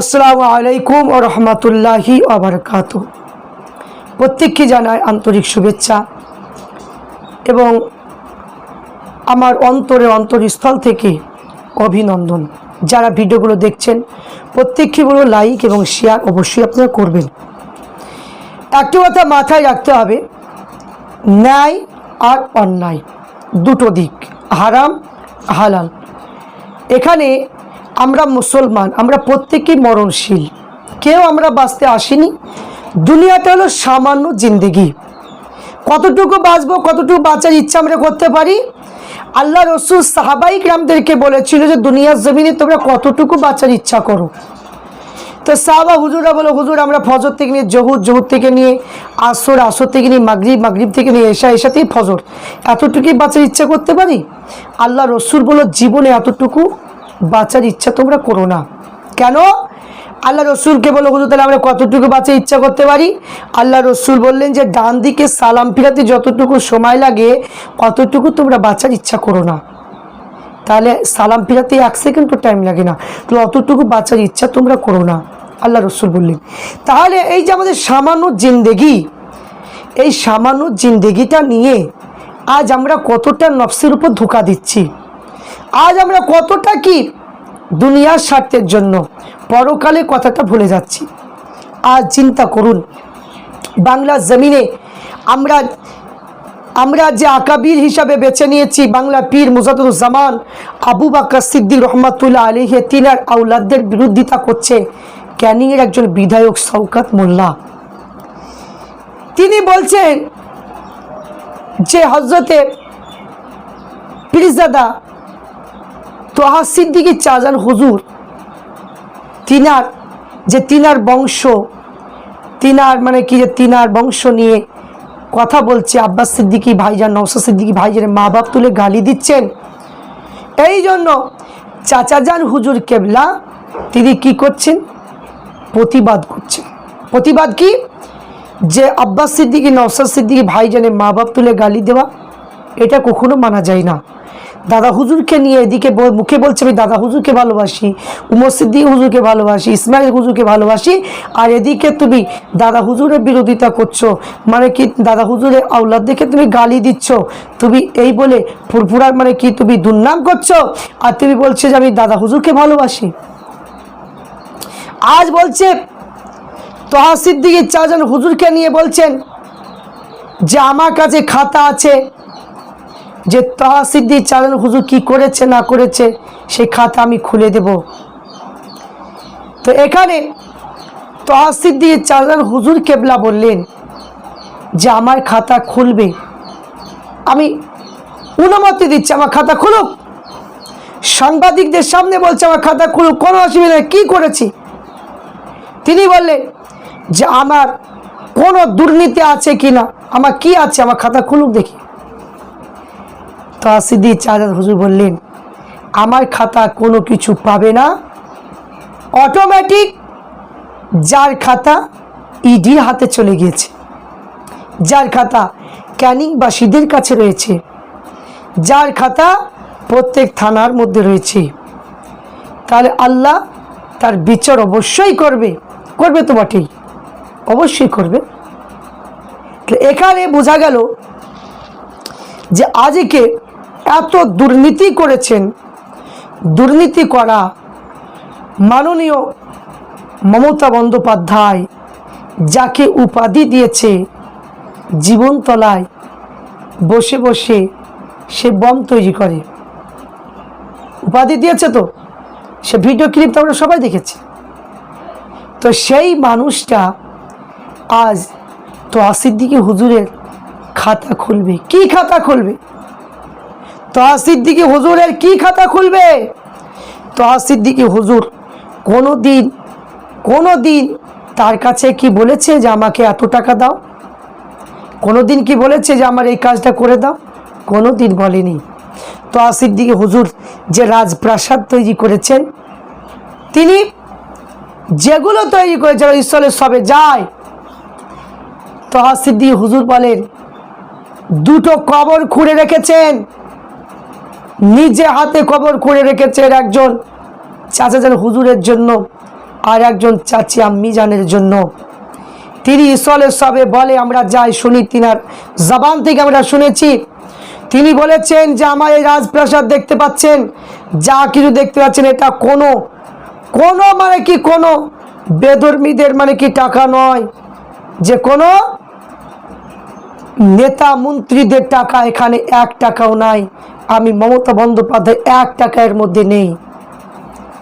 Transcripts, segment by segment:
আসসালামু আলাইকুম ও রহমতুল্লাহি আবরকাত প্রত্যেককে জানায় আন্তরিক শুভেচ্ছা এবং আমার অন্তরে অন্তরস্থল থেকে অভিনন্দন। যারা ভিডিওগুলো দেখছেন, প্রত্যেককে বলো লাইক এবং শেয়ার অবশ্যই আপনারা করবেন। একটি কথা মাথায় রাখতে হবে, ন্যায় আর অন্যায় দুটো দিক, হারাম, হালাল। এখানে আমরা মুসলমান, আমরা প্রত্যেকেই মরণশীল। কেউ আমরা বাঁচতে আসিনি। দুনিয়াটা হলো সামান্য জিন্দেগি। কতটুকু বাঁচবো, কতটুকু বাঁচার ইচ্ছা আমরা করতে পারি? আল্লাহ রসুল সাহাবাই গ্রামদেরকে বলেছিল যে, দুনিয়ার জমিনে তোমরা কতটুকু বাঁচার ইচ্ছা করো? তো সাহাবা হুজুরা বলো হুজুর, আমরা ফজর থেকে নিয়ে, জহুর জহুর থেকে নিয়ে, আসর আসর থেকে নিয়ে, মাগরিব মাগরিব থেকে নিয়ে এসা এসাতেই ফজর। এতটুকুই বাঁচার ইচ্ছা করতে পারি? আল্লাহ রসুল বলো জীবনে এতটুকু বাঁচার ইচ্ছা তোমরা করো না। কেন? আল্লাহ রসুলকে বলো, হুজুর, তাহলে আমরা কতটুকু বাঁচার ইচ্ছা করতে পারি? আল্লাহ রসুল বললেন যে, ডান দিকে সালাম ফিরাতে যতটুকু সময় লাগে, অতটুকু তোমরা বাঁচার ইচ্ছা করো না। তাহলে সালাম ফিরাতে এক সেকেন্ডও টাইম লাগে না। তো অতটুকু বাঁচার ইচ্ছা তোমরা করো না, আল্লাহ রসুল বললেন। তাহলে এই যে আমাদের সামান্য জিন্দেগি, এই সামান্য জিন্দেগিটা নিয়ে আজ আমরা কতটা নফসের উপর ধোকা দিচ্ছি? আজ আমরা কতটা কি দুনিয়ার স্বার্থের জন্য পরকালে কথাটা ভুলে যাচ্ছি। আজ চিন্তা করুন, বাংলার জমিনে আমরা আমরা যে আকাবির হিসাবে বেছে নিয়েছি, বাংলা পীর মুজাদুজ্জামান আবু বাকর সিদ্দিক রহমাতুল্লাহ আলিহে তিনার আউলাদদের বিরোধিতা করছে, ক্যানিংয়ের একজন বিধায়ক শওকাত মোল্লা। তিনি বলছেন যে হজরতে পীরজাদা তোহা সিদ্দিকি চাজান হুজুর, তিনার যে তিনার বংশ, তিনার মানে কি যে তিনার বংশ নিয়ে কথা বলছে, আব্বাস সিদ্দিকি ভাইজান নওসা সিদ্দিকি ভাইজানের মা বাপ তুলে গালি দিচ্ছেন। এই জন্য চাচাজান হুজুর কেবলা, তিনি কি করছেন? প্রতিবাদ করছেন। প্রতিবাদ কি? যে আব্বাস সিদ্দিকি নওসাদ সিদ্দিকি ভাইজানের মা বাপ তুলে গালি দেওয়া, এটা কখনো মানা যায় না। দাদা হুজুরকে নিয়ে এদিকে মুখে বলছে, আমি দাদা হুজুরকে ভালোবাসি, উমর সিদ্দিক হুজুরকে ভালোবাসি, ইসমাইল হুজুরকে ভালোবাসি, আর এদিকে তুমি দাদা হুজুরের বিরোধিতা করছ। মানে কি দাদা হুজুরের আউলাদ দেখে তুমি গালি দিচ্ছ? তুমি এই বলে ফুরফুরার মানে কি তুমি দুর্নাম করছ? আর তুমি বলছো যে, আমি দাদা হুজুরকে ভালোবাসি। আজ বলছে, তোহা সিদ্দিকি চারজন হুজুরকে নিয়ে বলছেন যে, আমার কাছে খাতা আছে। যে তোহা চারজন হুজুর কি করেছে, না করেছে, সেই খাতা আমি খুলে দেব। তো এখানে তোহা সিদ্দি চারজন হুজুর কেবলা বললেন যে, আমার খাতা খুলবে। আমি অনুমতি দিচ্ছি, আমার খাতা খুলুক। সাংবাদিকদের সামনে বলছে, আমার খাতা খুলুক, কোনো অসুবিধা নেই, কী করেছি? তিনি বললেন যে, আমার কোনো দুর্নীতি আছে কি না আমার কি আছে? আমার খাতা খুলুক দেখি। তো আসিদি চাঁদ হুজুর বললেন, আমার খাতা কোনো কিছু পাবে না। অটোমেটিক যার খাতা ইডির হাতে চলে গিয়েছে। যার খাতা ক্যানিং বা ক্যানিংবাসীদের কাছে রয়েছে। যার খাতা প্রত্যেক থানার মধ্যে রয়েছে। তাহলে আল্লাহ তার বিচার অবশ্যই করবে। করবে তো বটেই। অবশ্যই করবে। এখানে বোঝা গেল যে আজকে এত দুর্নীতি করেছেন। দুর্নীতি করা মাননীয় মমতা বন্দ্যোপাধ্যায় যাকে উপাধি দিয়েছে জীবনতলায় বসে বসে সে বম তৈরি করে। উপাধি দিয়েছে তো? সে ভিডিও ক্লিপ তো আমরা সবাই দেখেছি। তো সেই মানুষটা আজ তো আসিদ্দিকি হুজুরের খাতা খুলবে। কি খাতা খুলবে? তো আসিদ্দিকি হুজুরের কি খাতা খুলবে? তো আসিদ্দিকি হুজুর কোনো দিন কোনো দিন তার কাছে কি বলেছে যে আমাকে এত টাকা দাও? কোনো দিন কি বলেছে যে আমার এই কাজটা করে দাও? কোনো দিন বলেনি। তো হুজুর যে রাজপ্রাসাদ তৈরি করেছেন, তিনি যেগুলো তৈরি করেছেন ঈশ্বরের সবে যায়। তো হুজুর বলেন, দুটো কবর খুঁড়ে রেখেছেন। নিজে হাতে কবর করে রেখেছেন একজন চাচাজান হুজুরের জন্য আর একজন চাচি আম্মি জানের জন্য। তিনি ইসলে সবে বলে, আমরা যাই শুনি তিনার জবান থেকে আমরা শুনেছি। তিনি বলেছেন যে, আমার এই রাজপ্রাসাদ দেখতে পাচ্ছেন, যা কিছু দেখতে পাচ্ছেন, এটা কোনো কোনো মানে কি কোনো বেদর্মীদের মানে কি টাকা নয়, যে কোনো নেতা মন্ত্রীদের টাকা, এখানে এক টাকাও নাই। আমি মমতা বন্দ্যোপাধ্যায় এক টাকা এর মধ্যে নেই।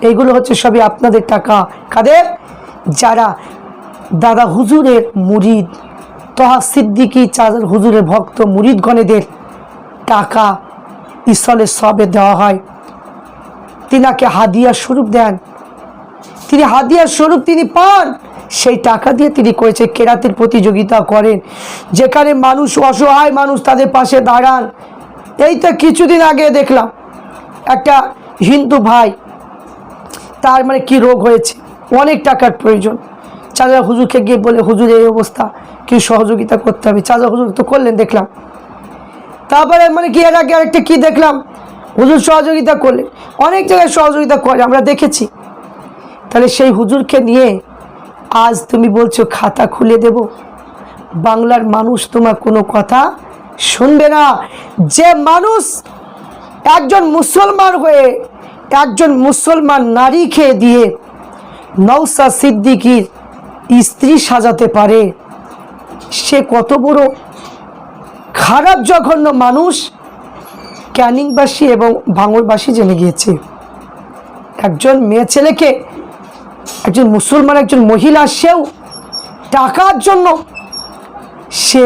এগুলো হচ্ছে সবই আপনাদের টাকা। কাদের? যারা দাদা হুজুরের মুরিদ, তহা সিদ্দিকি চাঁদের হুজুরের ভক্ত মুরিদগণেদের টাকা ঈশ্বরে সবে দেওয়া হয়। তিনাকে হাদিয়া স্বরূপ দেন। তিনি হাদিয়ার স্বরূপ তিনি পান। সেই টাকা দিয়ে তিনি করেছে কেরাতের প্রতিযোগিতা করেন। যেখানে মানুষ অসহায় মানুষ তাদের পাশে দাঁড়ান। এই তো কিছুদিন আগে দেখলাম একটা হিন্দু ভাই, তার মানে কি রোগ হয়েছে, অনেক টাকার প্রয়োজন। চাচা হুজুরকে গিয়ে বলে, হুজুর, এই অবস্থা, কি সহযোগিতা করতে হবে? চাচা হুজুর তো করলেন, দেখলাম। তারপরে মানে কি, এর আগে আরেকটা কী দেখলাম? হুজুর সহযোগিতা করলেন। অনেক জায়গায় সহযোগিতা করে, আমরা দেখেছি। তাহলে সেই হুজুরকে নিয়ে আজ তুমি বলছো, খাতা খুলে দেব? বাংলার মানুষ তোমার কোনো কথা শুনবে না। যে মানুষ একজন মুসলমান হয়ে একজন মুসলমান নারী খেয়ে দিয়ে নৌসা সিদ্দিকির স্ত্রী সাজাতে পারে, সে কত বড় খারাপ জঘন্য মানুষ ক্যানিংবাসী এবং ভাঙরবাসী জেনে গিয়েছে। একজন মেয়ে ছেলেকে একজন মুসলমান, একজন মহিলা, সেও টাকার জন্য সে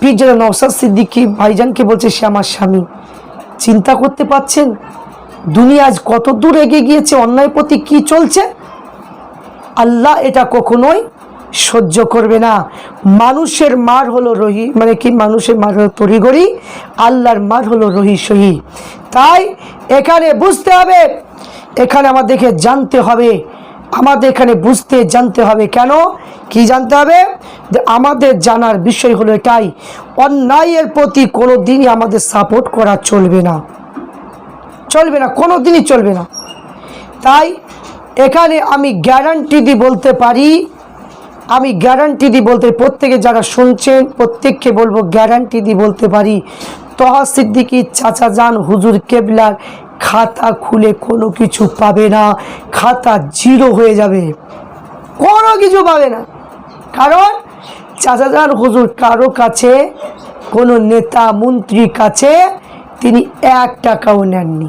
পিজরা নওসাদ সিদ্দিকি ভাইজানকে বলছে, সে আমার স্বামী। চিন্তা করতে পাচ্ছেন দুনিয়া আজ কত দূর এগিয়ে গিয়েছে অন্যায় প্রতি কি চলছে? আল্লাহ এটা কখনোই সহ্য করবে না। মানুষের মার হলো রহি মানে কি, মানুষের মার হলো তরিগরি আল্লাহর মার হলো রহি সহি। তাই এখানে বুঝতে হবে, এখানে আমাদেরকে জানতে হবে আমাদের এখানে বুঝতে, জানতে হবে কেন? কি জানতে হবে? যে আমাদের জানার বিষয় হলো এটাই, অন্যায়ের প্রতি কোনো দিনই আমাদের সাপোর্ট করা চলবে না। চলবে না কোনো দিনই চলবে না। তাই এখানে আমি গ্যারান্টি দিয়ে বলতে পারি, আমি গ্যারান্টি দিয়ে বলতে প্রত্যেকে যারা শুনছেন, প্রত্যেককে বলব গ্যারান্টি দিয়ে বলতে পারি তহা সিদ্দিকি চাচা যান, হুজুর কেবলার খাতা খুলে কোনো কিছু পাবে না, খাতা জিরো হয়ে যাবে। কোনো কিছু পাবে না। কারণ চাচা যান হুজুর কারও কাছে, কোনো নেতা মন্ত্রীর কাছে তিনি এক টাকাও নেননি।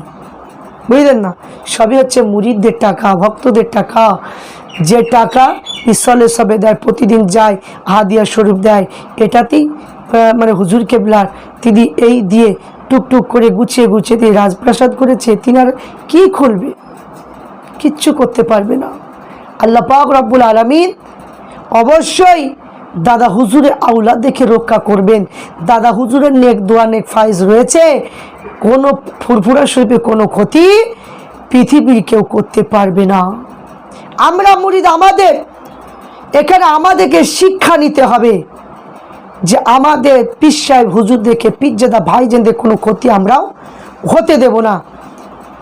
বুঝলেন না? সবই হচ্ছে মুরিদদের টাকা, ভক্তদের টাকা। যে টাকা ঈশ্বরে সবে দেয়, প্রতিদিন যায়, হাদিয়া স্বরূপ দেয়, এটাতেই মানে হুজুর কেবলার, তিনি এই দিয়ে টুকটুক করে গুছিয়ে গুছিয়ে দিয়ে রাজপ্রাসাদ করেছে, তিনি আর কী খুলবে? কিচ্ছু করতে পারবে না। আল্লাহ পাক রব্বুল আলমিন অবশ্যই দাদা হুজুরের আউলা দেখে রক্ষা করবেন। দাদা হুজুরের নেক দোয়া, নেক ফাইজ রয়েছে। কোনো ফুরফুরা শরীফে কোনো ক্ষতি পৃথিবীর কেউ করতে পারবে না। আমরা মুরিদ আমাদের, এখানে আমাদেরকে শিক্ষা নিতে হবে। যে আমাদের পীর সাহেব হুজুরদেরকে, পীরজাদা ভাইজেনদের কোনো ক্ষতি আমরাও হতে দেব না।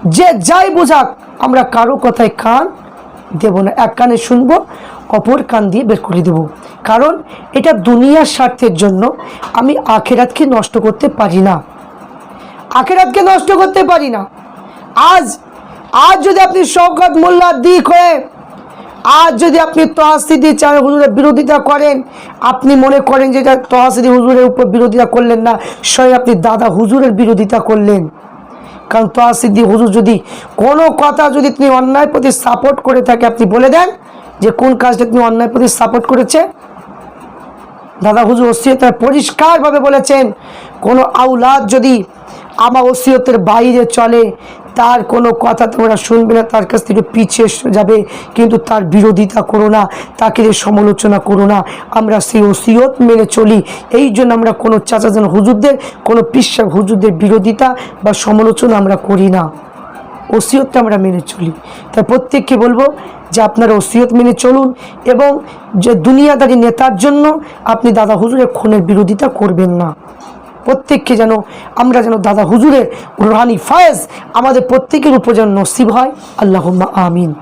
যে যাই বোঝাক, আমরা কারও কথায় কান দেব না। এক কানে শুনব, অপর কান দিয়ে বের করে দেব। কারণ এটা দুনিয়ার স্বার্থের জন্য আমি আখেরাতকে নষ্ট করতে পারি না। আখেরাতকে নষ্ট করতে পারি না। আজ আজ যদি আপনি শওকত মোল্লার দিক হয়ে আজ যদি আপনি তহাসিদি চার হুজুরের বিরোধিতা করেন, আপনি মনে করেন যে এটা তহাসিদি হুজুরের উপর বিরোধিতা করলেন না, স্বয়ং আপনি দাদা হুজুরের বিরোধিতা করলেন। কারণ তহাসিদ্দি হুজুর যদি কোনো কথা যদি তিনি অন্যায় প্রতি সাপোর্ট করে থাকে, আপনি বলে দেন যে কোন কাজটা তিনি অন্যায় প্রতি সাপোর্ট করেছে। দাদা হুজুর ওসিয়তে পরিষ্কারভাবে বলেছেন, কোনো আউলাদ যদি আমার ওসিয়তের বাইরে চলে, তার কোনো কথা তোমরা শুনবে না, তার কাছ থেকে পিছিয়ে যাবে, কিন্তু তার বিরোধিতা করো না, তাকে সমালোচনা করো না। আমরা সেই ওসিয়ত মেনে চলি। এই জন্য আমরা কোনো চাচাজন হুজুরদের, কোনো পিসা হুজুরদের বিরোধিতা বা সমালোচনা আমরা করি না। ওসিয়তটা আমরা মেনে চলি। তাই প্রত্যেককে বলব যে আপনারা ওসিয়ত মেনে চলুন এবং যে দুনিয়াদারি নেতার জন্য আপনি দাদা হুজুরের খুনের বিরোধিতা করবেন না। প্রত্যেককে যেন, আমরা যেন দাদা হুজুরের রানি ফায়েজ আমাদের প্রত্যেকের উপর যেন নসিব হয়। আল্লাহ আমিন।